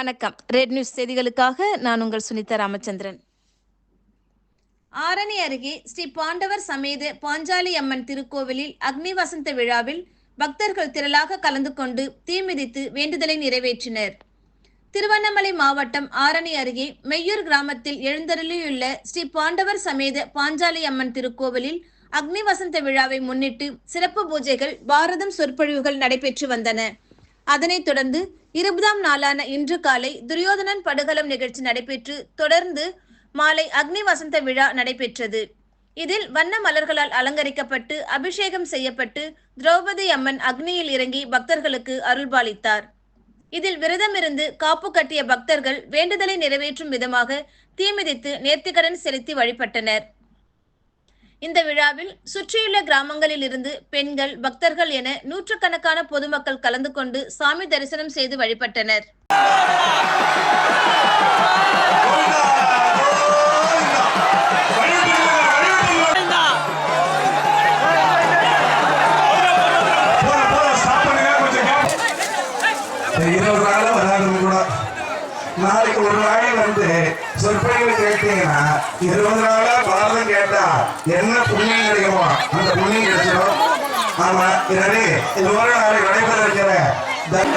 வணக்கம். Red news செய்திகளுக்காக நான் உங்கள் சுனிதா ராமச்சந்திரன். ஆரணி அருகே ஸ்ரீ பாண்டவர் சமேத பாஞ்சாலி அம்மன் திருக்கோவிலில் அக்னி வசந்த விழாவில் பக்தர்கள் திரளாக கலந்து கொண்டு தீமிதித்து வேண்டுதலை நிறைவேற்றினர். திருவண்ணாமலை மாவட்டம் ஆரணி அருகே மெய்யூர் கிராமத்தில் எழுந்தருளியுள்ள ஸ்ரீ பாண்டவர் சமேத பாஞ்சாலி அம்மன் திருக்கோவிலில் அக்னி வசந்த விழாவை முன்னிட்டு சிறப்பு பூஜைகள் பாரதம் சொற்பொழிவுகள் நடைபெற்று வந்தன. அதனைத் தொடர்ந்து இருபதாம் நாளான இன்று காலை துரியோதனன் படுகளம் நிகழ்ச்சி நடைபெற்று தொடர்ந்து மாலை அக்னி வசந்த விழா நடைபெற்றது. இதில் வண்ண மலர்களால் அலங்கரிக்கப்பட்டு அபிஷேகம் செய்யப்பட்டு திரௌபதி அம்மன் அக்னியில் இறங்கி பக்தர்களுக்கு அருள்பாலித்தார். இதில் விரதமிருந்து காப்பு கட்டிய பக்தர்கள் வேண்டுதலை நிறைவேற்றும் விதமாக தீமிதித்து நேர்த்திக்கடன் செலுத்தி வழிபட்டனர். இந்த விழாவில் சுற்றியுள்ள கிராமங்களில் இருந்து பெண்கள் பக்தர்கள் என நூற்றுக்கணக்கான பொதுமக்கள் கலந்து கொண்டு சாமி தரிசனம் செய்து வழிபட்டனர். இரவு நாளைக்கு ஒரு நாள் வந்து சொற்பொழிவு கேட்டீங்கன்னா இருபது நாளா பாரதம் கேட்டா என்ன புண்ணியம் கிடைக்குமோ அந்த புண்ணியம் கிடைச்சிடும் ஆமா எனவே இது ஒரு நாளைக்கு நடைபெற இருக்கிற தர்ம